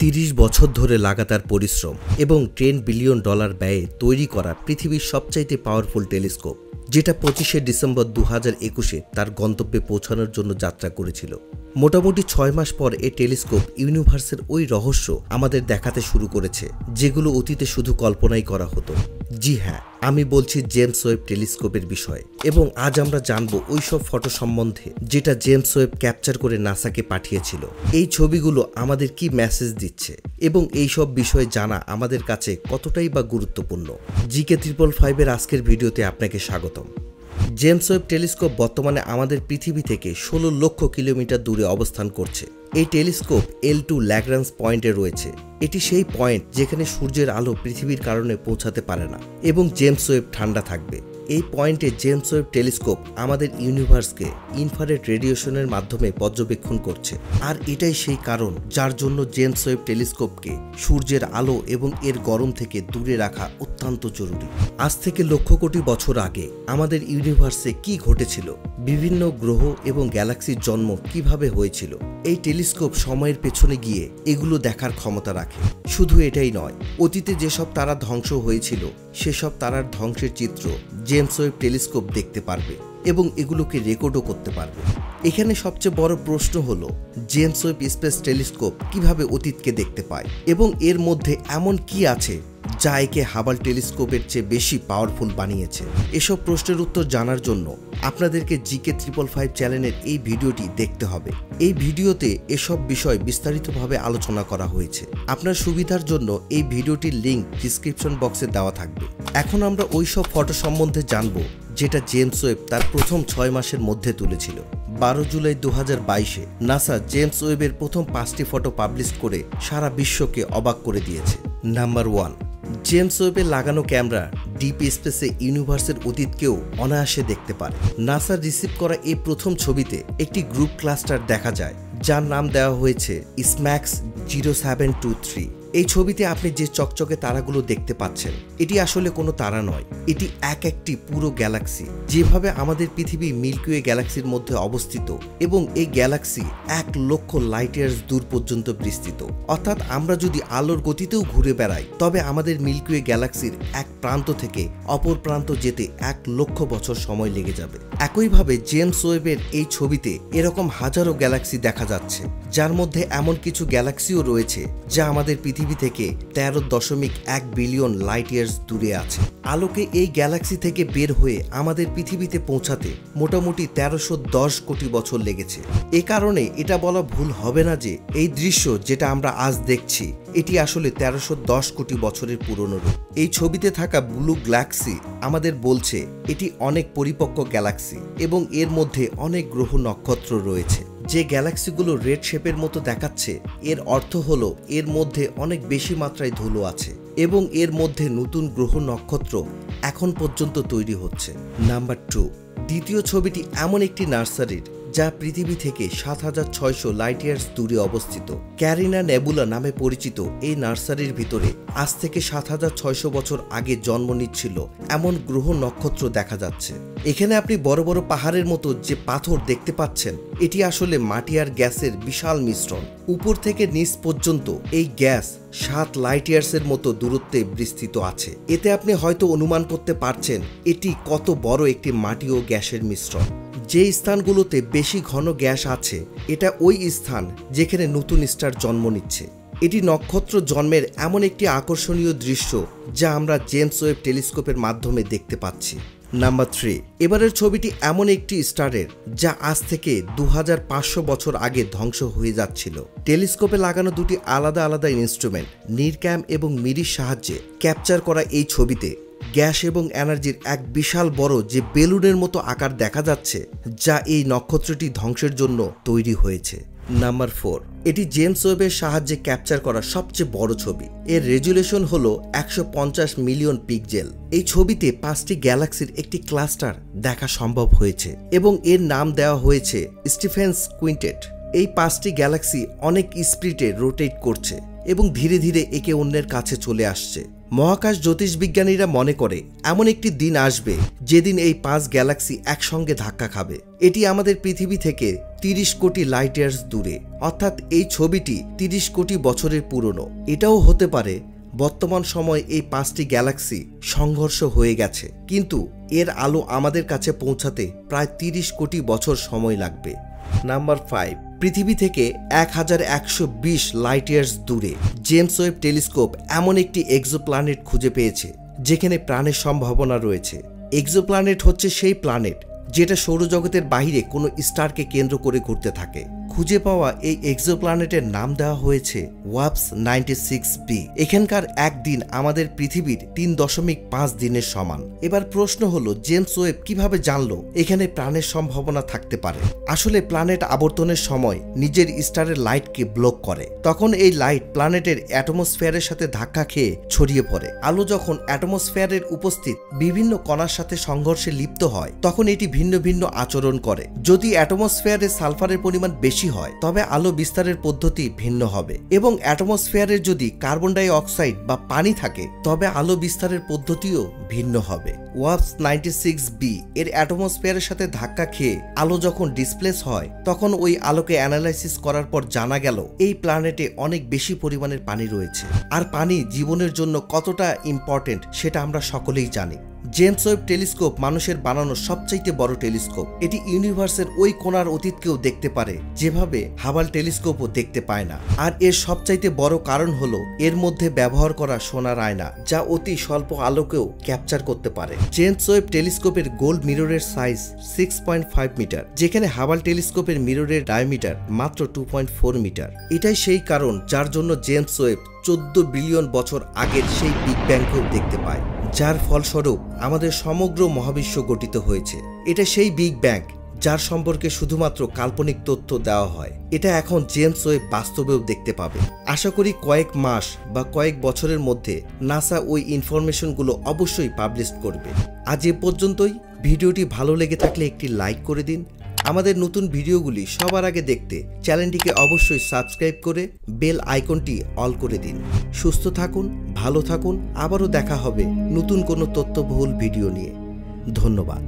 তিরিশ বছর ধরে লাগাতার পরিশ্রম এবং টেন বিলিয়ন ডলার ব্যয়ে তৈরি করা পৃথিবীর সবচাইতে পাওয়ারফুল টেলিস্কোপ, যেটা পঁচিশে ডিসেম্বর দু হাজার একুশে তার গন্তব্যে পৌঁছানোর জন্য যাত্রা করেছিল। মোটামুটি ছয় মাস পর এ টেলিস্কোপ ইউনিভার্সের ওই রহস্য আমাদের দেখাতে শুরু করেছে, যেগুলো অতীতে শুধু কল্পনাই করা হতো। জি হ্যাঁ আমি বলছি জেমস ওয়েব টেলিস্কোপের বিষয়ে এবং আজ আমরা জানব ওই সব ফটো সম্বন্ধে যেটা জেমস ওয়েব ক্যাপচার করে নাসাকে পাঠিয়েছিল। এই ছবিগুলো আমাদের কি মেসেজ দিচ্ছে এবং এই সব বিষয়ে জানা আমাদের কাছে কতটাই বা গুরুত্বপূর্ণ। জিকে ত্রিপল ফাইভের আজকের ভিডিওতে আপনাকে স্বাগতম। জেমস ওয়েব টেলিস্কোপ বর্তমানে আমাদের পৃথিবী থেকে ষোলো লক্ষ কিলোমিটার দূরে অবস্থান করছে। এই টেলিস্কোপ এল টু ল্যাগ্রান্স পয়েন্টে রয়েছে। এটি সেই পয়েন্ট যেখানে সূর্যের আলো পৃথিবীর কারণে পৌঁছাতে পারে না এবং জেমস ওয়েব ঠান্ডা থাকবে। এই পয়েন্টে জেমস ওয়েব টেলিস্কোপ আমাদের ইউনিভার্সকে ইনফারেট রেডিয়েশনের মাধ্যমে পর্যবেক্ষণ করছে। আর এটাই সেই কারণ যার জন্য জেমস ওয়েব টেলিস্কোপকে সূর্যের আলো এবং এর গরম থেকে দূরে রাখা অত্যন্ত জরুরি। আজ থেকে লক্ষ কোটি বছর আগে আমাদের ইউনিভার্সে কি ঘটেছিল, বিভিন্ন গ্রহ এবং গ্যালাক্সির জন্ম কীভাবে হয়েছিল, এই টেলিস্কোপ সময়ের পেছনে গিয়ে এগুলো দেখার ক্ষমতা রাখে। শুধু এটাই নয়, অতীতে যেসব তারা ধ্বংস হয়েছিল, সেসব তারার ধ্বংসের চিত্র জেমস ওয়েব টেলিস্কোপ দেখতে পারবে এবং এগুলোকে রেকর্ডও করতে পারবে। এখানে সবচেয়ে বড় প্রশ্ন হল, জেমস ওয়েব স্পেস টেলিস্কোপ কীভাবে অতীতকে দেখতে পায় এবং এর মধ্যে এমন কি আছে যা একে হাবাল টেলিস্কোপের চেয়ে বেশি পাওয়ারফুল বানিয়েছে। এসব প্রশ্নের উত্তর জানার জন্য আপনাদেরকে জিকে ট্রিপল ফাইভ চ্যানেলের এই ভিডিওটি দেখতে হবে। এই ভিডিওতে এসব বিষয় বিস্তারিতভাবে আলোচনা করা হয়েছে। আপনার সুবিধার জন্য এই ভিডিওটির লিঙ্ক ডিসক্রিপশন বক্সে দেওয়া থাকবে। এখন আমরা ওই সব ফটো সম্বন্ধে জানব, যেটা জেমস ওয়েব তার প্রথম ছয় মাসের মধ্যে তুলেছিল। বারো জুলাই দু বাইশে নাসা জেমস ওয়েবের প্রথম পাঁচটি ফটো পাবলিশ করে সারা বিশ্বকে অবাক করে দিয়েছে। নাম্বার ওয়ান জেমস ওয়েবে লাগানো ক্যামেরা ডিপ স্পেসে ইউনিভার্সের অতীতকেও অনায়াসে দেখতে পারে। নাসার রিসিভ করা এই প্রথম ছবিতে একটি গ্রুপ ক্লাস্টার দেখা যায়, যার নাম দেওয়া হয়েছে SMACS zero seven two three. এই ছবিতে আপনি যে চকচকে তারাগুলো দেখতে পাচ্ছেন এটি আসলে কোনো তারা নয়, এটি এক একটি পুরো গ্যালাক্সি, যেভাবে আমাদের পৃথিবী মিল্কিওয়ে গ্যালাক্সির মধ্যে অবস্থিত এবং এই গ্যালাক্সি এক লক্ষ লাইট ইয়ার্স দূর পর্যন্ত বিস্তৃত। অর্থাৎ আমরা যদি আলোর গতিতেও ঘুরে বেড়াই, তবে আমাদের মিল্কিওয়ে গ্যালাক্সির এক প্রান্ত থেকে অপর প্রান্ত যেতে এক লক্ষ বছর সময় লেগে যাবে। একইভাবে জেমস ওয়েবের এই ছবিতে এরকম হাজারো গ্যালাক্সি দেখা যাচ্ছে, যার মধ্যে এমন কিছু গ্যালাক্সিও রয়েছে, যা আমাদের পৃথিবী থেকে তেরো দশমিক এক বিলিয়ন লাইট ইয়ার্স দূরে আছে। আলোকে এই গ্যালাক্সি থেকে বের হয়ে আমাদের পৃথিবীতে পৌঁছাতে মোটামুটি তেরোশো দশ কোটি বছর লেগেছে। এ কারণে এটা বলা ভুল হবে না যে এই দৃশ্য যেটা আমরা আজ দেখছি, এটি আসলে তেরোশো দশ কোটি বছরের পুরনো রূপ। এই ছবিতে থাকা ব্লু গ্যালাক্সি আমাদের বলছে, এটি অনেক পরিপক্ক গ্যালাক্সি এবং এর মধ্যে অনেক গ্রহ নক্ষত্র রয়েছে। যে গ্যালাক্সিগুলো রেড শেপের মতো দেখাচ্ছে, এর অর্থ হল এর মধ্যে অনেক বেশি মাত্রায় ধুলো আছে এবং এর মধ্যে নতুন গ্রহ নক্ষত্র এখন পর্যন্ত তৈরি হচ্ছে। নাম্বার টু, দ্বিতীয় ছবিটি এমন একটি নার্সারির যা পৃথিবী থেকে সাত হাজার ছয়শো লাইট ইয়ার্স দূরে অবস্থিত। ক্যারিনা নেবুলা নামে পরিচিত এই নার্সারির ভিতরে আজ থেকে সাত হাজার ছয়শো বছর আগে জন্ম নিচ্ছিল এমন গ্রহ নক্ষত্র দেখা যাচ্ছে। এখানে আপনি বড় বড় পাহাড়ের মতো যে পাথর দেখতে পাচ্ছেন, এটি আসলে মাটি আর গ্যাসের বিশাল মিশ্রণ। উপর থেকে নিচ পর্যন্ত এই গ্যাস সাত লাইট ইয়ার্সের মতো দূরত্বে বিস্তৃত আছে। এতে আপনি হয়তো অনুমান করতে পারছেন, এটি কত বড় একটি মাটি ও গ্যাসের মিশ্রণ। যে স্থানগুলোতে বেশি ঘন গ্যাস আছে, এটা ওই স্থান যেখানে নতুন স্টার জন্ম নিচ্ছে। এটি নক্ষত্র জন্মের এমন একটি আকর্ষণীয় দৃশ্য যা আমরা জেমস ওয়েব টেলিস্কোপের মাধ্যমে দেখতে পাচ্ছি। নাম্বার থ্রি, এবারের ছবিটি এমন একটি স্টারের যা আজ থেকে দু হাজার পাঁচশো বছর আগে ধ্বংস হয়ে যাচ্ছিল। টেলিস্কোপে লাগানো দুটি আলাদা আলাদা ইনস্ট্রুমেন্ট, নিরক্যাম এবং মিরির সাহায্যে ক্যাপচার করা এই ছবিতে গ্যাস এবং এনার্জির এক বিশাল বড় যে বেলুনের মতো আকার দেখা যাচ্ছে, যা এই নক্ষত্রটি ধ্বংসের জন্য তৈরি হয়েছে। নাম্বার ফোর, এটি জেমস ওয়েবের সাহায্যে ক্যাপচার করা সবচেয়ে বড় ছবি। এর রেজুলেশন হল একশো পঞ্চাশ মিলিয়ন পিকজেল এই ছবিতে পাঁচটি গ্যালাক্সির একটি ক্লাস্টার দেখা সম্ভব হয়েছে এবং এর নাম দেওয়া হয়েছে স্টিফেন্স কুইন্টেট। এই পাঁচটি গ্যালাক্সি অনেক স্পিডে রোটেট করছে এবং ধীরে ধীরে একে অন্যের কাছে চলে আসছে। মহাকাশ জ্যোতিষবিজ্ঞানীরা মনে করে, এমন একটি দিন আসবে যেদিন এই পাঁচ গ্যালাক্সি একসঙ্গে ধাক্কা খাবে। এটি আমাদের পৃথিবী থেকে তিরিশ কোটি লাইট ইয়ার্স দূরে। অর্থাৎ এই ছবিটি তিরিশ কোটি বছরের পুরনো। এটাও হতে পারে বর্তমান সময়ে এই পাঁচটি গ্যালাক্সি সংঘর্ষ হয়ে গেছে। কিন্তু এর আলো আমাদের কাছে পৌঁছাতে প্রায় তিরিশ কোটি বছর সময় লাগবে। নাম্বার ফাইভ, পৃথিবী থেকে এক হাজার একশো বিশ লাইট ইয়ার্স দূরে। জেমস ওয়েব টেলিস্কোপ এমন একটি এক্সোপ্ল্যানেট খুঁজে পেয়েছে, যেখানে প্রাণের সম্ভাবনা রয়েছে। এক্সোপ্ল্যানেট হচ্ছে সেই প্ল্যানেট যেটা সৌরজগতের বাইরে কোনো স্টারকে কেন্দ্র করে ঘুরতে থাকে। খুঁজে পাওয়া এই এক্সোপ্ল্যানেটের নাম দেওয়া হয়েছে ওয়াপস নাইনটি সিক্স বি এখানকার একদিন আমাদের পৃথিবীর তিন দশমিক পাঁচ দিনের সমান। এবার প্রশ্ন হলো, জেমস ওয়েব কীভাবে জানলো এখানে প্রাণের সম্ভাবনা থাকতে পারে? আসলে প্ল্যানেট আবর্তনের সময় নিজের স্টারের লাইটকে ব্লক করে। তখন এই লাইট প্ল্যানেটের অ্যাটমসফিয়ারের সাথে ধাক্কা খেয়ে ছড়িয়ে পড়ে। আলো যখন অ্যাটমসফিয়ারের উপস্থিত বিভিন্ন কণার সাথে সংঘর্ষে লিপ্ত হয়, তখন এটি ভিন্ন ভিন্ন আচরণ করে। যদি অ্যাটমসফিয়ারে সালফারের পরিমাণ বেশি হয়, তবে আলো বিস্তারের পদ্ধতি ভিন্ন হবে। এবং অ্যাটমসফিয়ারের যদি কার্বন ডাই অক্সাইড বা পানি থাকে, তবে আলো বিস্তারের পদ্ধতিও ভিন্ন হবে। ওয়াপস নাইনটি সিক্স বি এর অ্যাটমসফিয়ারের সাথে ধাক্কা খেয়ে আলো যখন ডিসপ্লেস হয়, তখন ওই আলোকে অ্যানালাইসিস করার পর জানা গেল, এই প্ল্যানেটে অনেক বেশি পরিমাণের পানি রয়েছে। আর পানি জীবনের জন্য কতটা ইম্পর্টেন্ট, সেটা আমরা সকলেই জানি। জেমস ওয়েব টেলিস্কোপ মানুষের বানানো সবচাইতে বড় টেলিস্কোপ। এটি ইউনিভার্সের ওই কোনার অতীতকেও দেখতে পারে, যেভাবে হাবাল টেলিস্কোপও দেখতে পায় না। আর এর সবচাইতে বড় কারণ হলো, এর মধ্যে ব্যবহার করা সোনার আয়না যা অতি স্বল্প আলোকেও ক্যাপচার করতে পারে। জেমস ওয়েব টেলিস্কোপের gold মিররের size six point five metre, যেখানে হাবাল টেলিস্কোপের মিররের ডায়ামিটার মাত্র টু পয়েন্ট ফোর মিটার। এটাই সেই কারণ যার জন্য জেমস ওয়েব চোদ্দ বিলিয়ন বছর আগের সেই বিগ ব্যাংকেও দেখতে পায়। যার ফলস্বরূপ আমাদের সমগ্র মহাবিশ্ব গঠিত হয়েছে। এটা সেই বিগ ব্যাং যার সম্পর্কে শুধুমাত্র কাল্পনিক তথ্য দেওয়া হয়। এটা এখন জেমস ওয়েব বাস্তবেও দেখতে পাবে। আশা করি কয়েক মাস বা কয়েক বছরের মধ্যে নাসা ওই ইনফরমেশনগুলো অবশ্যই পাবলিশ করবে। আজ এ পর্যন্তই। ভিডিওটি ভালো লেগে থাকলে একটি লাইক করে দিন। আমাদের নতুন ভিডিওগুলি সবার আগে দেখতে চ্যানেলটিকে অবশ্যই সাবস্ক্রাইব করে বেল আইকনটি অল করে দিন। সুস্থ থাকুন ভালো থাকুন আবারও দেখা হবে নতুন কোনো তথ্যবহুল ভিডিও নিয়ে। ধন্যবাদ।